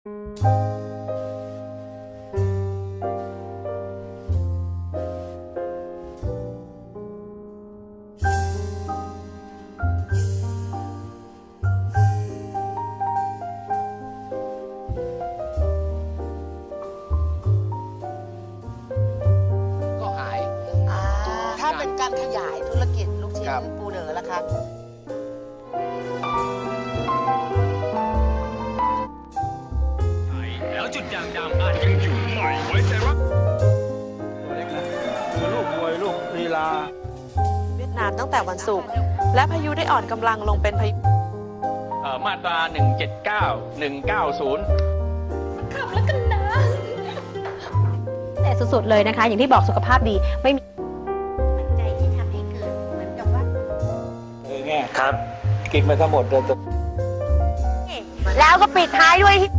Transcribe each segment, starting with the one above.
ก็หายอ่าถ้าเป็นการขยายธุรกิจลูกชิ้ครับนปูเด๋อล่ะคะ เวียดนามตั้งแต่วันศุกร์และพายุได้อ่อนกำลังลงเป็นพายุเอ่อมาตรา 179 190แต่สุดๆเลยนะคะ อย่างที่บอกสุขภาพดีไม่มีปัจจัยที่ทำให้เกิดเหมือนกับว่า เออไงครับ กินมาทั้งหมดเดินแล้วก็ปิดท้ายด้วยที่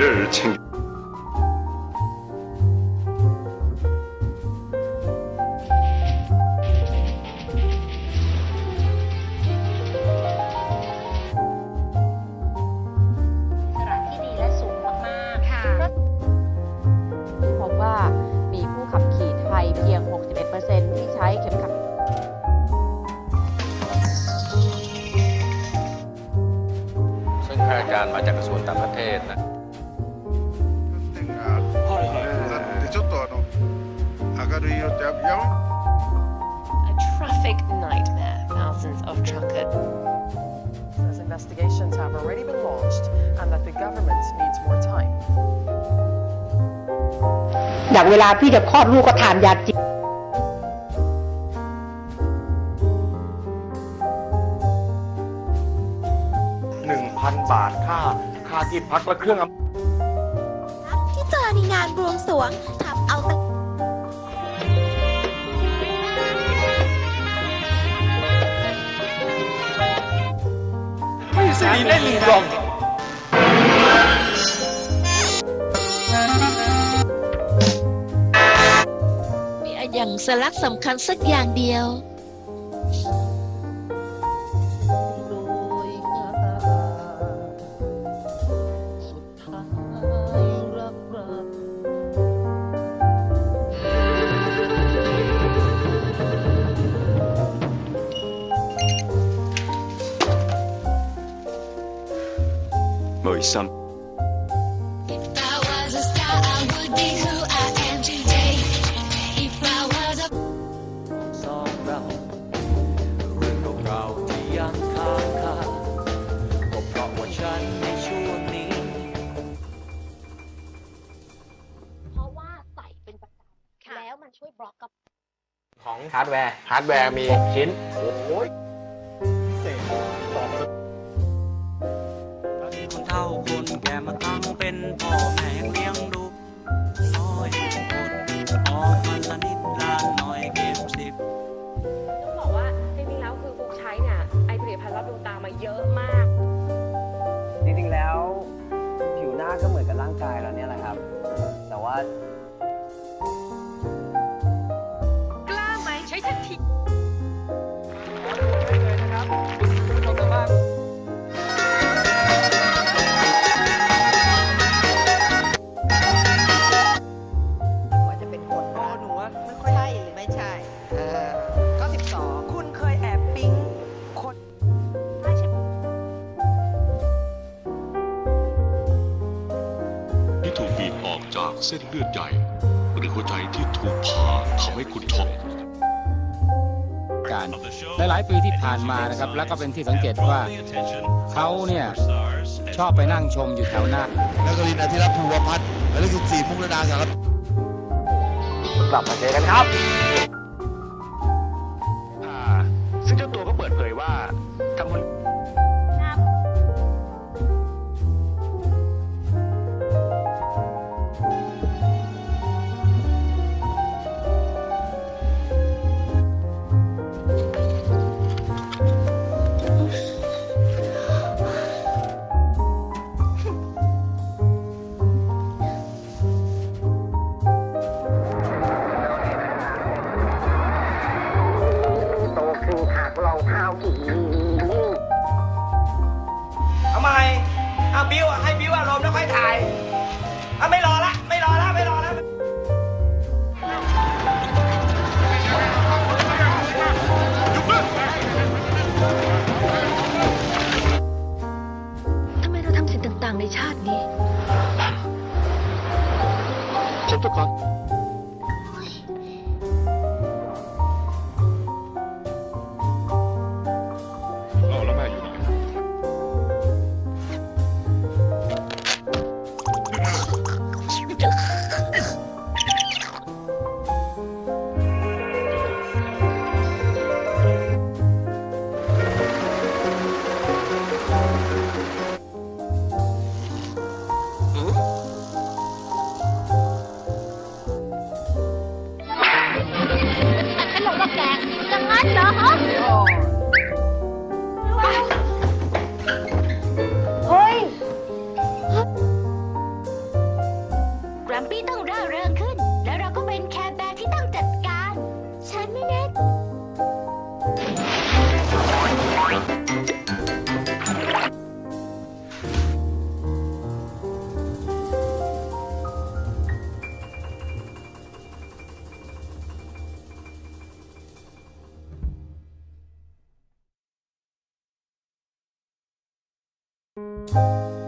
생일을 챙겨 สระที่ดีและสูงมากๆ ค่ะ พบว่ามีผู้ขับขี่ไทยเพียง 61%ที่ใช้เข็มขัด ซึ่งข้าราชการมาจากกระทรวงต่างประเทศนะ a traffic nightmare. Thousands of truckers. Says investigations have already been launched and that the government needs more time. อย่างเวลาพี่จะคลอดลูกก็ทานยาจีนหนึ่งพันบาทค่าค่าที่พักและเครื่อง ที่เจอในงานบวงสรวงทำเอาตะ ไม่สิริได้หนึ่งกล่องมีอย่างสลักสำคัญสักอย่างเดียว carry something. สองเราเรื่องของเราที่ยังค้างคาก็เพราะว่าฉันในช่วงนี้ เพราะว่าใส่เป็นประจำแล้วมันช่วยบล็อกกับ ของฮาร์ดแวร์ ฮาร์ดแวร์มีชิ้น โอ้ย มาตั้งเป็นพ่อแม่ ออกจากเส้นเลือดใหญ่ หรือหัวใจที่ถูกผ่าทำให้คุณช็อกการหลายๆปีที่ผ่านมานะครับ แล้วก็เป็นที่สังเกตว่าเขาเนี่ย ชอบไปนั่งชมอยู่แถวหน้าแล้วก็ลินาธิรับภูวพัฒน์หมายเลขสิบสี่มุกดาสารกลับมาเจอกันครับ เอาข้าวกินทำไมเอาบิวให้บิวอารมณ์แล้วค่อยถ่ายเอาไม่รอละไม่รอละไม่รอละทำไมเราทำสิ่งต่างๆในชาตินี้ ผมต้องขน เ